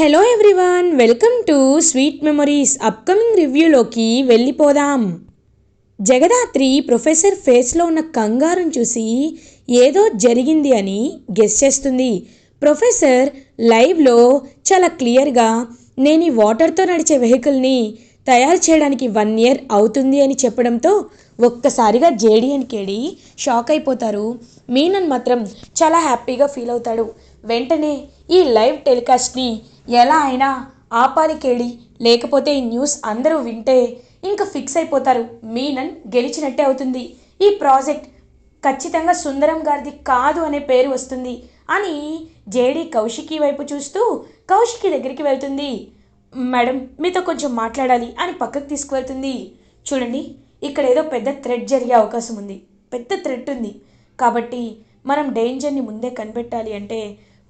Hello everyone welcome to sweet memories upcoming రివ్యూలోకి వెళ్ళిపోదాం. Jagadhatri professor ఫేస్లో ఉన్న కంగారును చూసి ఏదో జరిగింది అని గెస్ చేస్తుంది. ప్రొఫెసర్ లైవ్లో చాలా క్లియర్గా నేను ఈ వాటర్తో నడిచే వెహికల్ని తయారు చేయడానికి వన్ ఇయర్ అవుతుంది అని చెప్పడంతో ఒక్కసారిగా జేడి అని కేడి షాక్ అయిపోతారు. మీనన్ మాత్రం చాలా హ్యాపీగా ఫీల్ అవుతాడు. వెంటనే ఈ లైవ్ టెలికాస్ట్ని ఎలా అయినా ఆపాలికేడి లేకపోతే ఈ న్యూస్ అందరూ వింటే ఇంకా ఫిక్స్ అయిపోతారు. మీనన్ గెలిచినట్టే అవుతుంది. ఈ ప్రాజెక్ట్ ఖచ్చితంగా సుందరం గారిది కాదు అనే పేరు వస్తుంది అని జేడీ కౌశికి వైపు చూస్తూ కౌశికి దగ్గరికి వెళ్తుంది. మేడం మీతో కొంచెం మాట్లాడాలి అని పక్కకు తీసుకువెళ్తుంది. చూడండి ఇక్కడ ఏదో పెద్ద థ్రెడ్ జరిగే అవకాశం ఉంది. పెద్ద థ్రెడ్ ఉంది. కాబట్టి మనం డేంజర్ని ముందే కనిపెట్టాలి అంటే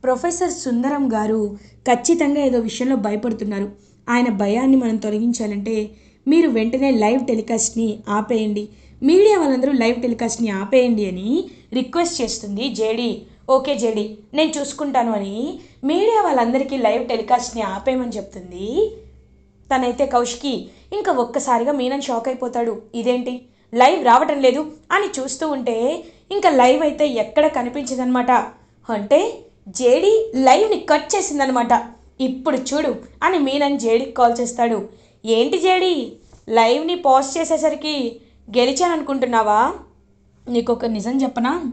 ప్రొఫెసర్ సుందరం గారు ఖచ్చితంగా ఏదో విషయంలో భయపడుతున్నారు. ఆయన భయాన్ని మనం తొలగించాలంటే మీరు వెంటనే లైవ్ టెలికాస్ట్ని ఆపేయండి. మీడియా వాళ్ళందరూ లైవ్ టెలికాస్ట్ని ఆపేయండి అని రిక్వెస్ట్ చేస్తుంది జేడి. ఓకే జేడీ నేను చూసుకుంటాను అని మీడియా వాళ్ళందరికీ లైవ్ టెలికాస్ట్ని ఆపేయమని చెప్తుంది తనైతే కౌశికి. ఇంకా ఒక్కసారిగా మీనన్ షాక్ అయిపోతాడు. ఇదేంటి? లైవ్ రావటం లేదు అని చూస్తూ ఉంటే ఇంకా లైవ్ అయితే ఎక్కడ కనిపించదనమాట అంటే జేడి లైవ్ని కట్ చేసిందనమాట ఇప్పుడు చూడు అని మీనన్ జేడికి కాల్ చేస్తాడు. ఏంటి జేడి? లైవ్ని పోస్ట్ చేసేసరికి గెలిచాననుకుంటున్నావా? నీకు ఒక నిజం చెప్పనా?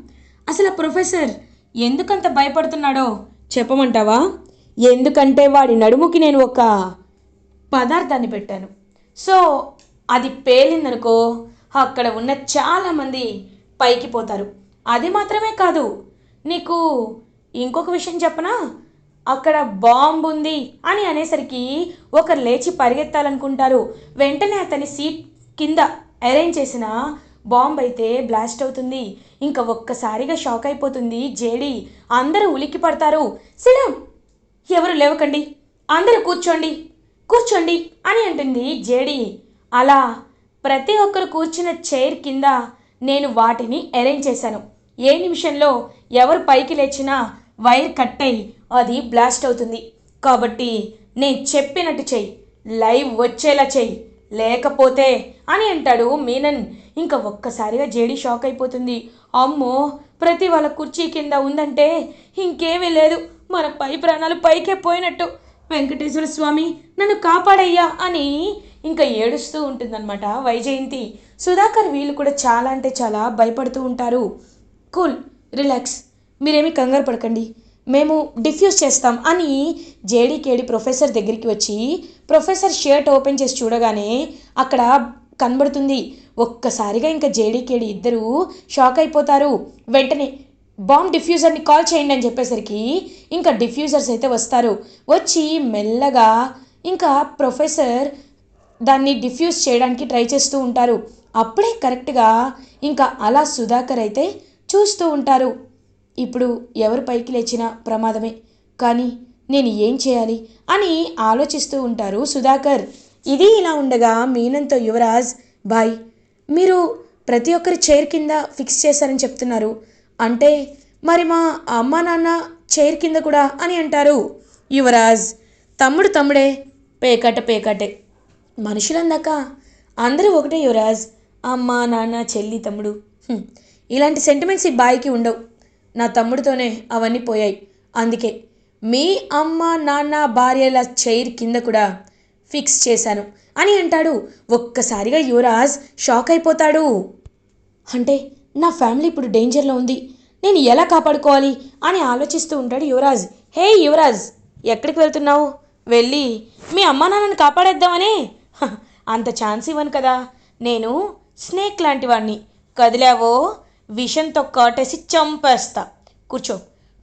అసలు ప్రొఫెసర్ ఎందుకంత భయపడుతున్నాడో చెప్పమంటావా? ఎందుకంటే వాడి నడుముకి నేను ఒక పదార్థాన్ని పెట్టాను. సో అది పేలిందనుకో అక్కడ ఉన్న చాలామంది పైకి పోతారు. అది మాత్రమే కాదు నీకు ఇంకొక విషయం చెప్పనా? అక్కడ బాంబు ఉంది అని అనేసరికి ఒకరు లేచి పరిగెత్తాలనుకుంటారు. వెంటనే అతని సీట్ కింద అరేంజ్ చేసిన బాంబ్ అయితే బ్లాస్ట్ అవుతుంది. ఇంకా ఒక్కసారిగా షాక్ అయిపోతుంది జేడి. అందరూ ఉలిక్కి పడతారు. సిడం ఎవరు లేవకండి. అందరూ కూర్చోండి. కూర్చోండి అని అంటుంది జేడి. అలా ప్రతి ఒక్కరు కూర్చున్న చైర్ కింద నేను వాటిని అరేంజ్ చేశాను. ఏ నిమిషంలో ఎవరు పైకి లేచినా వైర్ కట్ అయి అది బ్లాస్ట్ అవుతుంది. కాబట్టి నేను చెప్పినట్టు చెయ్యి. లైవ్ వచ్చేలా చెయ్యి. లేకపోతే అని అంటాడు మీనన్. ఇంకా ఒక్కసారిగా జేడి షాక్ అయిపోతుంది. అమ్మో ప్రతి వాళ్ళ కుర్చీ కింద ఉందంటే ఇంకేమీ లేదు. మన పై ప్రాణాలు పైకే పోయినట్టు. వెంకటేశ్వర స్వామి నన్ను కాపాడయ్యా అని ఇంకా ఏడుస్తూ ఉంటుందన్నమాట వైజయంతి. సుధాకర్ వీళ్ళు కూడా చాలా అంటే చాలా భయపడుతూ ఉంటారు. Cool relax. మీరేమీ కంగారు పడకండి. మేము డిఫ్యూజ్ చేస్తాం అని జేడీకేడి ప్రొఫెసర్ దగ్గరికి వచ్చి ప్రొఫెసర్ షర్ట్ ఓపెన్ చేసి చూడగానే అక్కడ కనబడుతుంది. ఒక్కసారిగా ఇంకా జేడీకేడి ఇద్దరు షాక్ అయిపోతారు. వెంటనే బాంబ్ డిఫ్యూజర్ని కాల్ చేయండి అని చెప్పేసరికి ఇంకా డిఫ్యూజర్స్ అయితే వస్తారు. వచ్చి మెల్లగా ఇంకా ప్రొఫెసర్ దాన్ని డిఫ్యూజ్ చేయడానికి ట్రై చేస్తూ ఉంటారు. అప్పుడే కరెక్ట్గా ఇంకా అలా సుధాకర్ అయితే చూస్తూ ఉంటారు. ఇప్పుడు ఎవరు పైకి లేచినా ప్రమాదమే. కానీ నేను ఏం చేయాలి అని ఆలోచిస్తూ ఉంటారు సుధాకర్. ఇది ఇలా ఉండగా మీనంతో యువరాజ్ బాయ్ మీరు ప్రతి ఒక్కరి చైర్ కింద ఫిక్స్ చేశారని చెప్తున్నారు. అంటే మరి మా అమ్మ నాన్న చైర్ కింద కూడా అని అంటారు యువరాజ్. తమ్ముడు తమ్ముడే పేకట పేకటే. మనుషులందాక అందరూ ఒకటే యువరాజ్ అమ్మ నాన్న చెల్లి తమ్ముడు. ఇలాంటి సెంటిమెంట్స్ ఈ బాయికి ఉండవు. నా తమ్ముడితోనే అవన్నీ పోయాయి. అందుకే మీ అమ్మ నాన్న భార్యల చైర్ కింద కూడా ఫిక్స్ చేశాను. అని అంటాడు. ఒక్కసారిగా యువరాజ్ షాక్ అయిపోతాడు. అంటే నా ఫ్యామిలీ ఇప్పుడు డేంజర్లో ఉంది. నేను ఎలా కాపాడుకోవాలి అని ఆలోచిస్తూ ఉంటాడు యువరాజ్. హే యువరాజ్ ఎక్కడికి వెళ్తున్నావు? వెళ్ళి మీ అమ్మ నాన్నని కాపాడేద్దామనే. "హ, అంత ఛాన్స్ ఇవ్వను కదా. నేను స్నేక్ లాంటి వాడిని కదిలావో? విషంతో కాటేసి చంపేస్తా. కూర్చో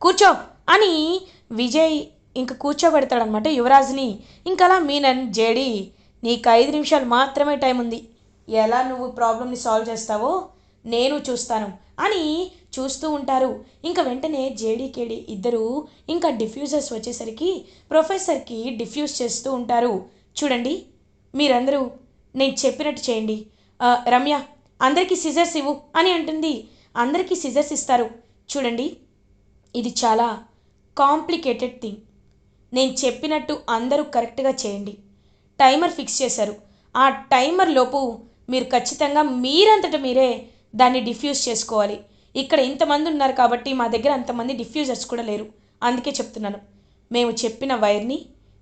కూర్చో అని విజయ్ ఇంక కూర్చోబెడతాడనమాట యువరాజ్ని. ఇంకలా మీనన్ జేడి నీకు ఐదు నిమిషాలు మాత్రమే టైం ఉంది. ఎలా నువ్వు ప్రాబ్లమ్ని సాల్వ్ చేస్తావో నేను చూస్తాను అని చూస్తూ ఉంటారు. ఇంకా వెంటనే జేడీకేడి ఇద్దరు ఇంకా డిఫ్యూజర్స్ వచ్చేసరికి ప్రొఫెసర్కి డిఫ్యూజ్ చేస్తూ ఉంటారు. చూడండి మీరందరూ నేను చెప్పినట్టు చేయండి. రమ్య అందరికీ సిజర్స్ ఇవ్వు అని అంటుంది. అందరికీ సిజర్స్ ఇస్తారు. చూడండి ఇది చాలా కాంప్లికేటెడ్ థింగ్ నేను చెప్పినట్టు అందరూ కరెక్ట్గా చేయండి. టైమర్ ఫిక్స్ చేశారు. ఆ టైమర్ లోపు మీరు ఖచ్చితంగా మీరంతట మీరే దాన్ని డిఫ్యూజ్ చేసుకోవాలి. ఇక్కడ ఇంతమంది ఉన్నారు కాబట్టి మా దగ్గర అంతమంది డిఫ్యూజర్స్ కూడా లేరు. అందుకే చెప్తున్నాను. మేము చెప్పిన వైర్ని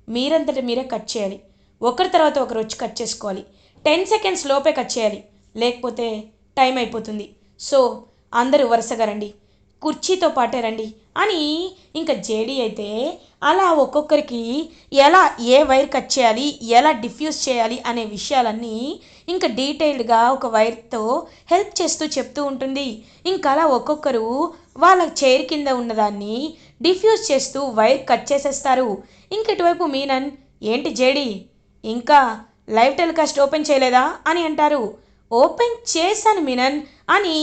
మీరంతట మీరే కట్ చేయాలి. ఒకరి తర్వాత ఒకరు వచ్చి కట్ చేసుకోవాలి. టెన్ సెకండ్స్ లోపే కట్ చేయాలి. లేకపోతే టైం అయిపోతుంది. సో అందరూ వరుసగా రండి. కుర్చీతో పాటే రండి. అని ఇంకా జేడీ అయితే అలా ఒక్కొక్కరికి ఎలా ఏ వైర్ కట్ చేయాలి ఎలా డిఫ్యూజ్ చేయాలి అనే విషయాలన్నీ ఇంకా డీటెయిల్డ్గా ఒక వైర్తో హెల్ప్ చేస్తూ చెప్తూ ఉంటుంది. ఇంకా అలా ఒక్కొక్కరు వాళ్ళ చైర్ కింద ఉన్నదాన్ని డిఫ్యూజ్ చేస్తూ వైర్ కట్ చేసేస్తారు. ఇంక ఇటువైపు మీనన్ ఏంటి జేడీ ఇంకా లైవ్ టెలికాస్ట్ ఓపెన్ చేయలేదా? అని అంటారు. ఓపెన్ చేశాను మినన్ అని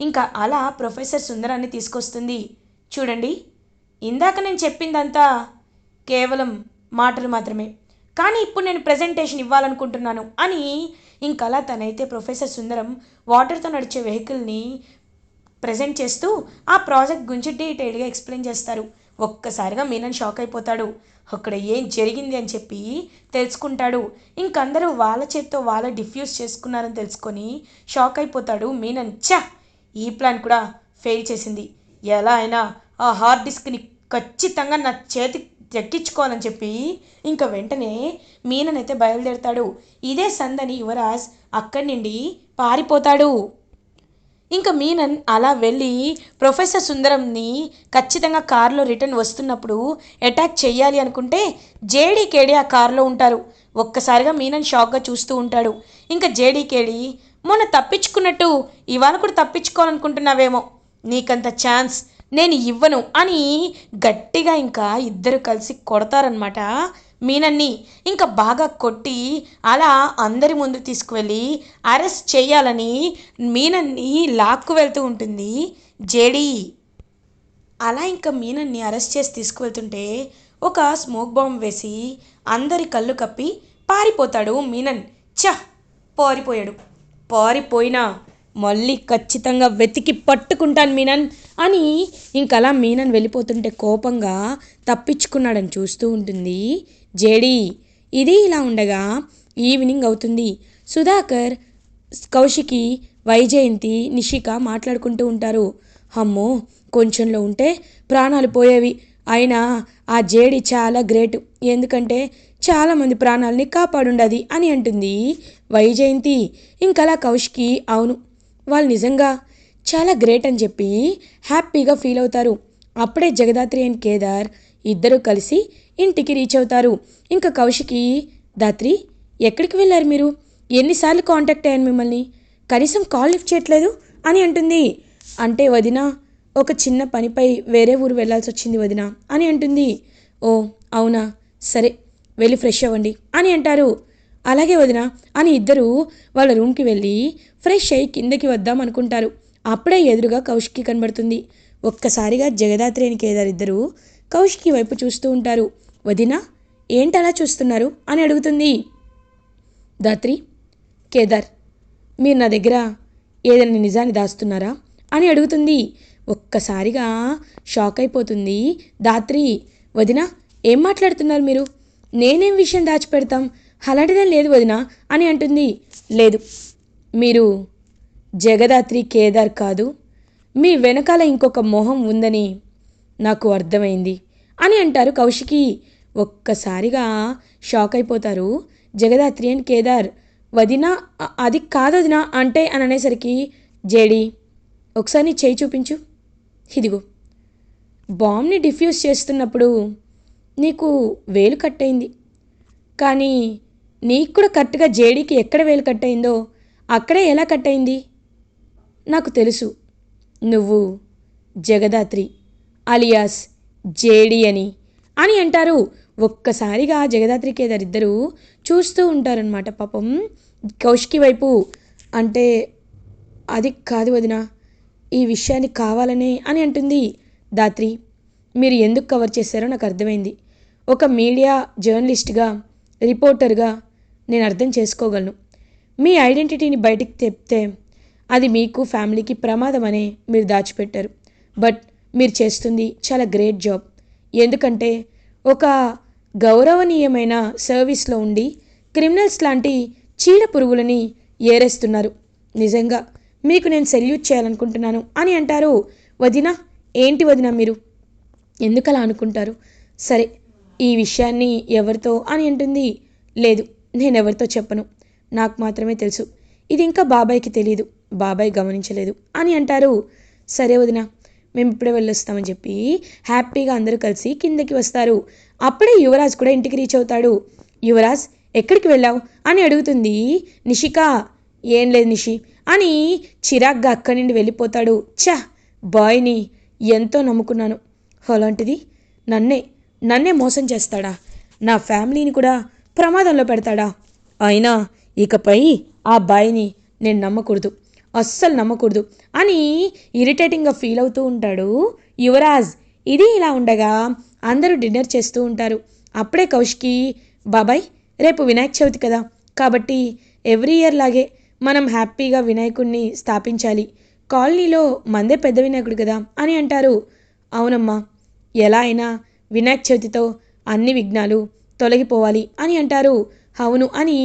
ఇంకా అలా ప్రొఫెసర్ సుందరాన్ని తీసుకొస్తుంది. చూడండి ఇందాక నేను చెప్పిందంతా కేవలం మాటలు మాత్రమే. కానీ ఇప్పుడు నేను ప్రజెంటేషన్ ఇవ్వాలనుకుంటున్నాను అని ఇంకా అలా తనైతే ప్రొఫెసర్ సుందరం వాటర్తో నడిచే వెహికల్ని ప్రజెంట్ చేస్తూ ఆ ప్రాజెక్ట్ గురించి డీటెయిల్గా ఎక్స్ప్లెయిన్ చేస్తారు. ఒక్కసారిగా మీనన్ షాక్ అయిపోతాడు. అక్కడ ఏం జరిగింది అని చెప్పి తెలుసుకుంటాడు. ఇంకందరూ వాళ్ళ చేత్తో వాళ్ళ డిఫ్యూజ్ చేసుకున్నారని తెలుసుకొని షాక్ అయిపోతాడు మీనన్. చా ఈ ప్లాన్ కూడా ఫెయిల్ చేసింది. ఎలా అయినా ఆ హార్డ్ డిస్క్ని ఖచ్చితంగా నా చేతి తెక్కించుకోవాలని చెప్పి ఇంకా వెంటనే మీననైతే బయలుదేరతాడు. ఇదే సందని యువరాజ్ అక్కడి నుండి పారిపోతాడు. ఇంకా మీనన్ అలా వెళ్ళి ప్రొఫెసర్ సుందరంని ఖచ్చితంగా కారులో రిటర్న్ వస్తున్నప్పుడు అటాక్ చేయాలి అనుకుంటే జేడీ కేడీ ఆ కారులో ఉంటారు. ఒక్కసారిగా మీనన్ షాక్గా చూస్తూ ఉంటాడు. ఇంకా జేడీ కేడీ మొన్న తప్పించుకున్నట్టు ఇవాళ కూడా తప్పించుకోవాలనుకుంటున్నావేమో. నీకంత ఛాన్స్ నేను ఇవ్వను అని గట్టిగా ఇంకా ఇద్దరు కలిసి కొడతారనమాట మీనన్ని ఇంకా బాగా కొట్టి అలా అందరి ముందు తీసుకువెళ్ళి అరెస్ట్ చేయాలని మీనన్ని లాక్కు వెళ్తూ ఉంటుంది. జేడీ. అలా ఇంకా మీనన్ని అరెస్ట్ చేసి తీసుకువెళ్తుంటే ఒక స్మోక్ బాంబ్ వేసి అందరి కళ్ళు కప్పి పారిపోతాడు మీనన్. చ పారిపోయాడు. పారిపోయినా మళ్ళీ ఖచ్చితంగా వెతికి పట్టుకుంటాను మీనన్ అని ఇంకలా మీనన్ వెళ్ళిపోతుంటే కోపంగా తప్పించుకున్నాడని చూస్తూ ఉంటుంది. జేడీ ఇది ఇలా ఉండగా ఈవినింగ్ అవుతుంది. సుధాకర్ కౌశికి వైజయంతి నిషిక మాట్లాడుకుంటూ ఉంటారు. అమ్మో కొంచెంలో ఉంటే ప్రాణాలు పోయేవి. అయినా ఆ జేడి చాలా గ్రేట్. ఎందుకంటే చాలామంది ప్రాణాలని కాపాడుండది అని అంటుంది వైజయంతి. ఇంకలా కౌశికి అవును వాళ్ళు నిజంగా చాలా గ్రేట్ అని చెప్పి హ్యాపీగా ఫీల్ అవుతారు. అప్పుడే జగదాత్రి అండ్ కేదార్ ఇద్దరూ కలిసి ఇంటికి రీచ్ అవుతారు. ఇంకా కౌశికి దాత్రి ఎక్కడికి వెళ్ళారు మీరు? ఎన్నిసార్లు కాంటాక్ట్ అయ్యాను మిమ్మల్ని? కనీసం కాల్ లిఫ్ట్ చేయట్లేదు అని అంటుంది. అంటే వదిన ఒక చిన్న పనిపై వేరే ఊరు వెళ్ళాల్సి వచ్చింది వదిన అని అంటుంది. ఓ అవునా? సరే వెళ్ళి ఫ్రెష్ అవ్వండి అని అంటారు. అలాగే వదిన అని ఇద్దరు వాళ్ళ రూమ్కి వెళ్ళి ఫ్రెష్ అయ్యి కిందకి వద్దాం అనుకుంటారు. అప్పుడే ఎదురుగా కౌశికి కనబడుతుంది. ఒక్కసారిగా జగదాత్రి అని కేదార్ ఇద్దరు కౌశికి వైపు చూస్తూ ఉంటారు. వదినా ఏంటలా చూస్తున్నారు? అని అడుగుతుంది. దాత్రి కేదార్ మీరు నా దగ్గర ఏదైనా నిజాన్ని దాస్తున్నారా? అని అడుగుతుంది. ఒక్కసారిగా షాక్ అయిపోతుంది. దాత్రి వదిన ఏం మాట్లాడుతున్నారు మీరు? నేనేం విషయం దాచిపెడతాం? అలాంటిదేం లేదు వదిన అని అంటుంది. లేదు మీరు జగదాత్రి కేదార్ కాదు. మీ వెనకాల ఇంకొక మొహం ఉందని నాకు అర్థమైంది. అని అంటారు కౌశికి. ఒక్కసారిగా షాక్ అయిపోతారు. జగదాత్రి అండ్ కేదార్ వదినా అది కాదు వదినా అంటే అని అనేసరికి జేడి ఒకసారి నీ చేయి చూపించు. ఇదిగో బాంబ్ని డిఫ్యూజ్ చేస్తున్నప్పుడు నీకు వేలు కట్ అయింది కానీ నీకు కూడా కరెక్ట్గా జేడీకి ఎక్కడ వేలు కట్ అయిందో అక్కడే ఎలా కట్ అయింది నాకు తెలుసు. నువ్వు జగదాత్రి అలియాస్ జేడి అని. అని అంటారు. ఒక్కసారిగా జగదాత్రి కేదార్ చూస్తూ ఉంటారనమాట పాపం. కౌశికి వైపు అంటే అది కాదు వదిన ఈ విషయాన్ని కావాలనే అని అంటుంది దాత్రి. మీరు ఎందుకు కవర్ చేశారో నాకు అర్థమైంది. ఒక మీడియా జర్నలిస్ట్గా రిపోర్టర్గా నేను అర్థం చేసుకోగలను. మీ ఐడెంటిటీని బయటికి చెప్తే అది మీకు ఫ్యామిలీకి ప్రమాదం అనే మీరు దాచిపెట్టారు. బట్ మీరు చేస్తుంది. చాలా గ్రేట్ జాబ్. ఎందుకంటే ఒక గౌరవనీయమైన సర్వీస్లో ఉండి క్రిమినల్స్ లాంటి చీడ పురుగులని ఏరేస్తున్నారు. నిజంగా మీకు నేను సెల్యూట్ చేయాలనుకుంటున్నాను అని అంటారు వదిన. ఏంటి వదిన మీరు? ఎందుకలా అనుకుంటారు? సరే ఈ విషయాన్ని ఎవరితో అని అంటుంది. లేదు నేను ఎవరితో చెప్పను. నాకు మాత్రమే తెలుసు. ఇది ఇంకా బాబాయ్కి తెలియదు బాబాయ్ గమనించలేదు అని అంటారు. సరే వదిన మేము ఇప్పుడే వెళ్ళొస్తామని చెప్పి హ్యాపీగా అందరూ కలిసి కిందకి వస్తారు. అప్పుడే యువరాజ్ కూడా ఇంటికి రీచ్ అవుతాడు. యువరాజ్ ఎక్కడికి వెళ్ళావు? అని అడుగుతుంది నిషిక. ఏం లేదు నిషి అని చిరాగ్గా అక్కడి నుండి వెళ్ళిపోతాడు. ఛ బాయ్ని ఎంతో నమ్ముకున్నాను. అలాంటిది నన్నే నన్నే మోసం చేస్తాడా? నా ఫ్యామిలీని కూడా ప్రమాదంలో పెడతాడా? అయినా ఇకపై ఆ బాయ్ని నేను నమ్మకూడదు. అస్సలు నమ్మకూడదు. అని ఇరిటేటింగ్గా ఫీల్ అవుతూ ఉంటాడు యువరాజ్. ఇది ఇలా ఉండగా అందరూ డిన్నర్ చేస్తూ ఉంటారు. అప్పుడే కౌష్కి బాబాయ్ రేపు వినాయక చవితి కదా. కాబట్టి ఎవ్రీ ఇయర్ లాగే మనం హ్యాపీగా వినాయకుడిని స్థాపించాలి. కాలనీలో మందే పెద్ద వినాయకుడు కదా అని అంటారు. అవునమ్మా ఎలా అయినా వినాయక చవితితో అన్ని విఘ్నాలు తొలగిపోవాలి అని అంటారు అవును అని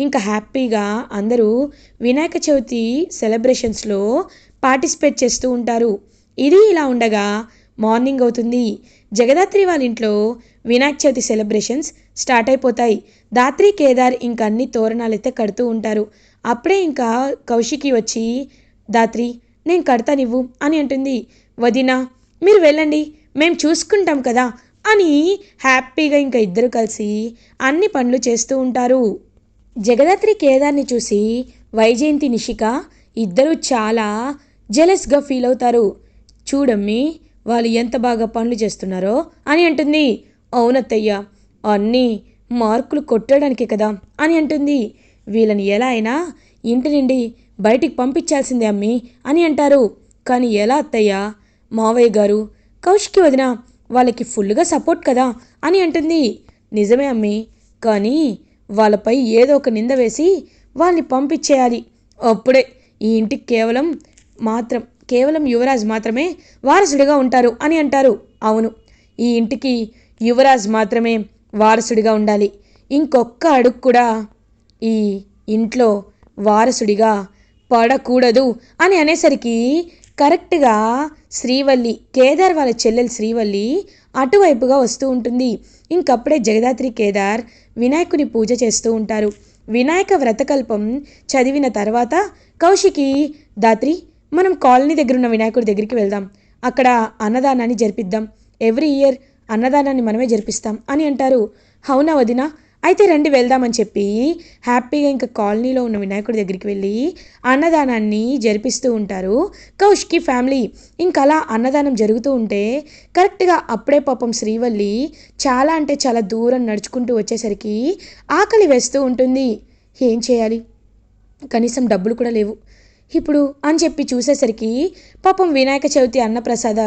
ఇంకా హ్యాపీగా అందరూ వినాయక చవితి సెలబ్రేషన్స్లో పార్టిసిపేట్ చేస్తూ ఉంటారు. ఇది ఇలా ఉండగా మార్నింగ్ అవుతుంది. జగదాత్రి వాళ్ళ ఇంట్లో వినాయక చవితి సెలబ్రేషన్స్ స్టార్ట్ అయిపోతాయి. దాత్రి కేదార్ ఇంకా అన్ని తోరణాలు అయితే కడుతూ ఉంటారు. అప్పుడే ఇంకా కౌశికి వచ్చి దాత్రి నేను కడతానివ్వు అని అంటుంది. వదినా మీరు వెళ్ళండి. మేము చూసుకుంటాం కదా. అని హ్యాపీగా ఇంకా ఇద్దరు కలిసి అన్ని పనులు చేస్తూ ఉంటారు. జగదాత్రి కేదార్ని చూసి వైజయంతి నిషిక ఇద్దరు చాలా జెలస్గా ఫీల్ అవుతారు. చూడమ్మి వాళ్ళు ఎంత బాగా పనులు చేస్తున్నారో అని అంటుంది. అవునత్తయ్య అన్నీ మార్కులు కొట్టడానికే కదా అని అంటుంది. వీళ్ళని ఎలా అయినా ఇంటి నుండి బయటికి పంపించాల్సిందే అమ్మి అని అంటారు. కానీ ఎలా అత్తయ్య మావయ్య గారు కౌశికి వదిన వాళ్ళకి ఫుల్గా సపోర్ట్ కదా అని అంటుంది. నిజమే అమ్మి కానీ వాళ్ళపై ఏదో ఒక నింద వేసి వాళ్ళని పంపించేయాలి. అప్పుడే ఈ ఇంటికి కేవలం మాత్రం కేవలం యువరాజ్ మాత్రమే వారసుడిగా ఉంటారు అని అంటారు. అవును ఈ ఇంటికి యువరాజ్ మాత్రమే వారసుడిగా ఉండాలి. ఇంకొక్క అడుగు కూడా ఈ ఇంట్లో వారసుడిగా పడకూడదు అని అనేసరికి కరెక్ట్గా శ్రీవల్లి కేదార్ వాళ్ళ చెల్లెలు శ్రీవల్లి అటువైపుగా వస్తూ ఉంటుంది. ఇంకప్పుడే జగదాత్రి కేదార్ వినాయకుని పూజ చేస్తూ ఉంటారు. వినాయక వ్రతకల్పం చదివిన తర్వాత కౌశికి దాత్రి మనం కాలనీ దగ్గర ఉన్న వినాయకుడి దగ్గరికి వెళ్దాం. అక్కడ అన్నదానాన్ని జరిపిద్దాం. ఎవ్రీ ఇయర్ అన్నదానాన్ని మనమే జరిపిస్తాం అని అంటారు. అవునా వదినా? అయితే రండి వెళ్దామని చెప్పి హ్యాపీగా ఇంకా కాలనీలో ఉన్న వినాయకుడి దగ్గరికి వెళ్ళి అన్నదానాన్ని జరిపిస్తూ ఉంటారు. కౌష్కి ఫ్యామిలీ ఇంకా అలా అన్నదానం జరుగుతూ ఉంటే కరెక్ట్గా అప్పుడే పాపం శ్రీవల్లి చాలా అంటే చాలా దూరం నడుచుకుంటూ వచ్చేసరికి ఆకలి వేస్తూ ఉంటుంది. ఏం చేయాలి? కనీసం డబ్బులు కూడా లేవు. ఇప్పుడు అని చెప్పి చూసేసరికి పాపం వినాయక చవితి అన్నప్రసాద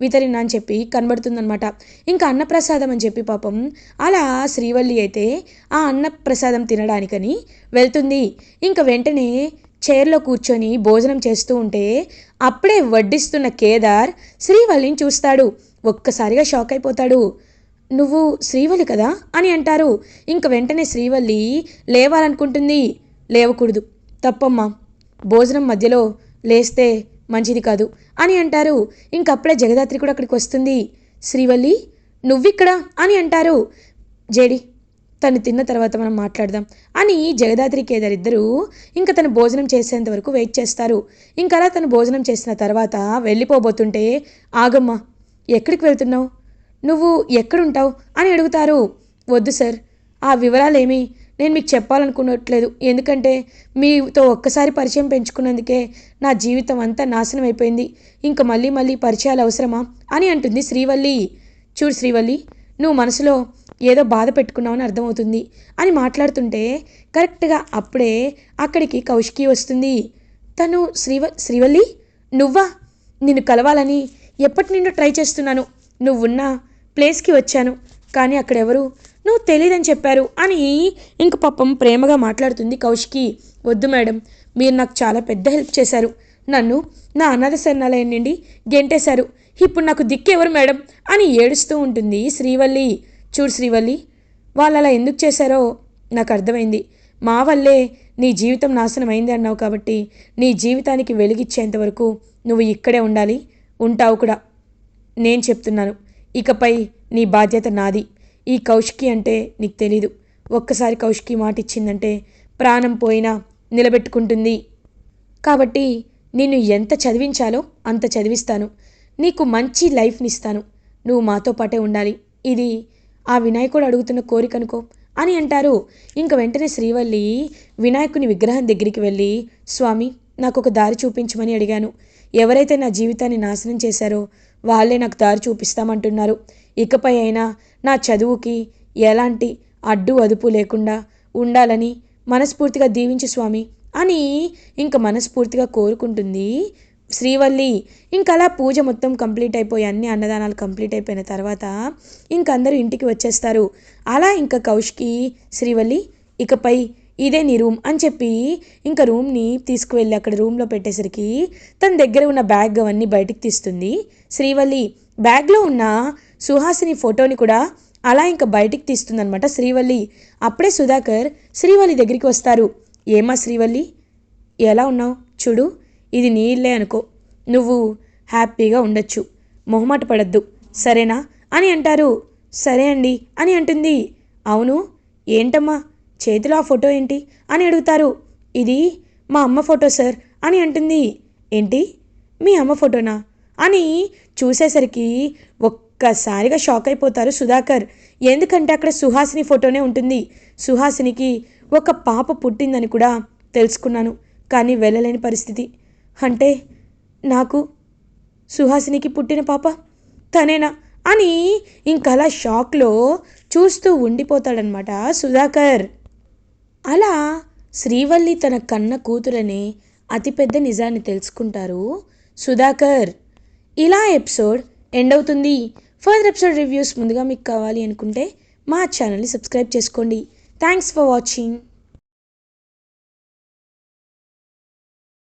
వితరణ అని చెప్పి కనబడుతుందనమాట ఇంకా అన్నప్రసాదం అని చెప్పి పాపం అలా శ్రీవల్లి అయితే ఆ అన్నప్రసాదం తినడానికని వెళ్తుంది. ఇంకా వెంటనే చైర్లో కూర్చొని భోజనం చేస్తూ ఉంటే అప్పుడే వడ్డిస్తున్న కేదార్ శ్రీవల్లిని చూస్తాడు. ఒక్కసారిగా షాక్ అయిపోతాడు. నువ్వు శ్రీవల్లి కదా? అని అంటారు. ఇంక వెంటనే శ్రీవల్లి లేవాలనుకుంటుంది. లేవకూడదు తప్పమ్మా భోజనం మధ్యలో లేస్తే మంచిది కాదు అని అంటారు. ఇంకప్పుడే జగదాత్రి కూడా అక్కడికి వస్తుంది. శ్రీవల్లి నువ్విక్కడ? అని అంటారు. జేడి తను తిన్న తర్వాత మనం మాట్లాడదాం అని జగదాత్రి కేదార్ ఇంకా తను భోజనం చేసేంత వరకు వెయిట్ చేస్తారు. ఇంకా అలా తను భోజనం చేసిన తర్వాత వెళ్ళిపోబోతుంటే ఆగమ్మా ఎక్కడికి వెళ్తున్నావు? నువ్వు ఎక్కడుంటావు? అని అడుగుతారు. వద్దు సార్ ఆ వివరాలేమీ నేను మీకు చెప్పాలనుకున్నట్లేదు. ఎందుకంటే మీతో ఒక్కసారి పరిచయం పెంచుకున్నందుకే నా జీవితం అంతా నాశనం అయిపోయింది. ఇంకా మళ్ళీ మళ్ళీ పరిచయాలు అవసరమా? అని అంటుంది శ్రీవల్లి. చూడు శ్రీవల్లి నువ్వు మనసులో ఏదో బాధ పెట్టుకున్నావని అర్థమవుతుంది. అని మాట్లాడుతుంటే కరెక్ట్గా అప్పుడే అక్కడికి కౌశికి వస్తుంది. తను శ్రీవ శ్రీవల్లి నువ్వా? నిన్ను కలవాలని ఎప్పటి నుండో ట్రై చేస్తున్నాను. నువ్వున్న ప్లేస్కి వచ్చాను. కానీ అక్కడెవరు? నువ్వు తెలియదని చెప్పారు అని ఇంక పాపం ప్రేమగా మాట్లాడుతుంది కౌశికి. వద్దు మేడం మీరు నాకు చాలా పెద్ద హెల్ప్ చేశారు. నన్ను నా అనాథ శరణాలయం నుండి గెంటేశారు. ఇప్పుడు నాకు దిక్కెవరు మేడం? అని ఏడుస్తూ ఉంటుంది శ్రీవల్లి. చూడు శ్రీవల్లి వాళ్ళు అలా ఎందుకు చేశారో నాకు అర్థమైంది. మా వల్లే నీ జీవితం నాశనం అయింది అన్నావు కాబట్టి నీ జీవితానికి వెలిగిచ్చేంత వరకు నువ్వు ఇక్కడే ఉండాలి. ఉంటావు కూడా. నేను చెప్తున్నాను. ఇకపై నీ బాధ్యత నాది. ఈ కౌశికి అంటే నీకు తెలీదు. ఒక్కసారి కౌశికి మాట ఇచ్చిందంటే ప్రాణం పోయినా నిలబెట్టుకుంటుంది. కాబట్టి నిన్ను ఎంత చదివించాలో అంత చదివిస్తాను. నీకు మంచి లైఫ్ని ఇస్తాను. నువ్వు మాతో పాటే ఉండాలి. ఇది ఆ వినాయకుడు అడుగుతున్న కోరిక అనుకో. అని అంటారు. ఇంక వెంటనే శ్రీవల్లి వినాయకుని విగ్రహం దగ్గరికి వెళ్ళి స్వామి నాకు ఒక దారి చూపించమని అడిగాను. ఎవరైతే నా జీవితాన్ని నాశనం చేశారో వాళ్ళే నాకు దారి చూపిస్తామంటున్నారు. ఇకపై అయినా నా చదువుకి ఎలాంటి అడ్డు అదుపు లేకుండా ఉండాలని మనస్ఫూర్తిగా దీవించు స్వామి అని ఇంక మనస్ఫూర్తిగా కోరుకుంటుంది శ్రీవల్లి. ఇంకా అలా పూజ మొత్తం కంప్లీట్ అయిపోయి అన్ని అన్నదానాలు కంప్లీట్ అయిపోయిన తర్వాత ఇంక అందరూ ఇంటికి వచ్చేస్తారు. అలా ఇంకా కౌష్కి శ్రీవల్లి ఇకపై ఇదే నీ రూమ్ అని చెప్పి ఇంకా రూమ్ని తీసుకువెళ్ళి అక్కడ రూమ్లో పెట్టేసరికి తన దగ్గర ఉన్న బ్యాగ్ అవన్నీ బయటికి తీస్తుంది. శ్రీవల్లి బ్యాగ్లో ఉన్న సుహాసిని ఫోటోని కూడా అలా ఇంకా బయటికి తీస్తుందనమాట శ్రీవల్లి. అప్పుడే సుధాకర్ శ్రీవల్లి దగ్గరికి వస్తారు. ఏమా శ్రీవల్లి ఎలా ఉన్నావు? చూడు ఇది నీ ఇల్లే అనుకో. నువ్వు హ్యాపీగా ఉండొచ్చు. మొహమాట పడద్దు. సరేనా? అని అంటారు. సరే అండి అని అంటుంది. అవును ఏంటమ్మా? చేతిలో ఆ ఫోటో ఏంటి అని అడుగుతారు. ఇది మా అమ్మ ఫోటో సార్ అని అంటుంది. ఏంటి? మీ అమ్మ ఫోటోనా? అని చూసేసరికి ఒక్కసారిగా షాక్ అయిపోతారు సుధాకర్. ఎందుకంటే అక్కడ సుహాసిని ఫోటోనే ఉంటుంది. సుహాసినికి ఒక పాప పుట్టిందని కూడా తెలుసుకున్నాను కానీ వెళ్ళలేని పరిస్థితి. అంటే నాకు సుహాసినికి పుట్టిన పాప తనేనా? అని ఇంకలా షాక్లో చూస్తూ ఉండిపోతాడనమాట సుధాకర్. అలా శ్రీవల్లి తన కన్న కూతురనే అతిపెద్ద నిజాన్ని తెలుసుకుంటారు సుధాకర్. ఇలా ఎపిసోడ్ ఎండ్ అవుతుంది. ఫర్దర్ ఎపిసోడ్ రివ్యూస్ ముందుగా మీకు కావాలి అనుకుంటే మా ఛానల్ని సబ్స్క్రైబ్ చేసుకోండి. Thanks for watching.